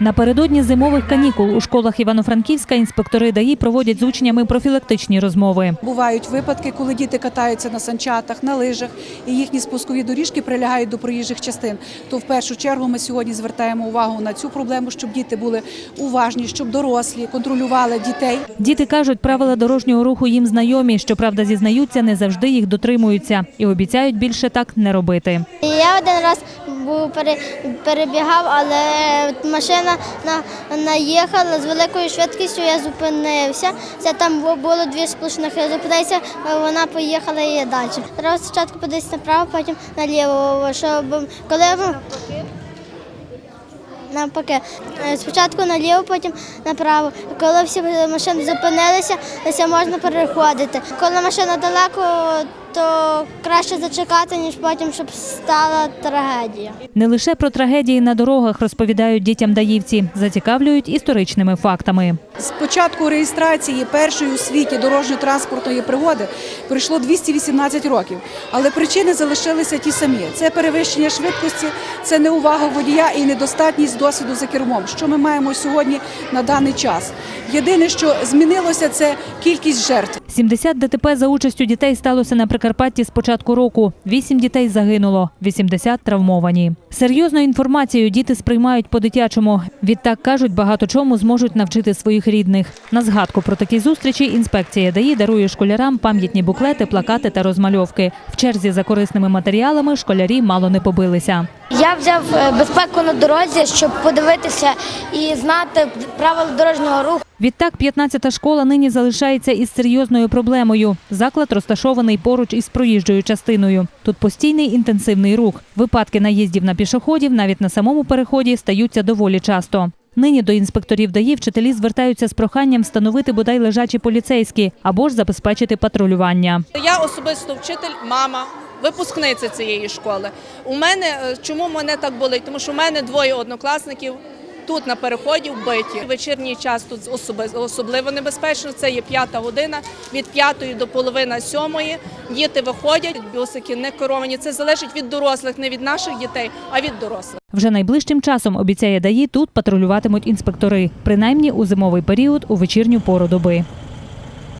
Напередодні зимових канікул у школах Івано-Франківська інспектори ДАІ проводять з учнями профілактичні розмови. Бувають випадки, коли діти катаються на санчатах, на лижах, і їхні спускові доріжки прилягають до проїжджих частин. То в першу чергу ми сьогодні звертаємо увагу на цю проблему, щоб діти були уважні, щоб дорослі контролювали дітей. Діти кажуть, правила дорожнього руху їм знайомі. Щоправда, зізнаються, не завжди їх дотримуються і обіцяють більше так не робити. Я один раз був пере- перебігав, але машина наїхала з великою швидкістю, я зупинився. Це там було дві сплошних, зупинився, вона поїхала і далі. Треба спочатку подивитися направо, потім наліво, щоб коли навпаки. Е, Спочатку наліво, потім направо. Коли всі машини зупинилися, то можна переходити. Коли машина далеко, то краще зачекати, ніж потім, щоб стала трагедія. Не лише про трагедії на дорогах розповідають дітям даївці, зацікавлюють історичними фактами. З початку реєстрації першої у світі дорожньо-транспортної пригоди пройшло 218 років, але причини залишилися ті самі: це перевищення швидкості, це неувага водія і недостатність досвіду за кермом. Що ми маємо сьогодні на даний час? Єдине, що змінилося, це кількість жертв. 70 ДТП за участю дітей сталося на Прикарпатті з початку року. Вісім дітей загинуло, 80 травмовані. Серйозну інформацію діти сприймають по-дитячому. Відтак кажуть, багато чому зможуть навчити своїх рідних. На згадку про такі зустрічі інспекція ДАІ дарує школярам пам'ятні буклети, плакати та розмальовки. В черзі за корисними матеріалами школярі мало не побилися. Я взяв е, безпеку на дорозі, щоб подивитися і знати правила дорожнього руху. Відтак, 15-та школа нині залишається із серйозною проблемою. Заклад розташований поруч із проїжджою частиною. Тут постійний інтенсивний рух. Випадки наїздів на пішоходів навіть на самому переході стаються доволі часто. Нині до інспекторів ДАІ вчителі звертаються з проханням встановити бодай лежачі поліцейські або ж забезпечити патрулювання. Я особисто вчитель, мама, випускниця цієї школи. У мене е, чому мене так болить? Тому що у мене двоє однокласників. Тут на переході вбиті. Вечірній час тут особливо небезпечно. Це є п'ята година від п'ятої до половини сьомої. Діти виходять, бюсики не керовані. Це залежить від дорослих, не від наших дітей, а від дорослих. Вже найближчим часом обіцяє ДАІ тут патрулюватимуть інспектори, принаймні у зимовий період у вечірню пору доби.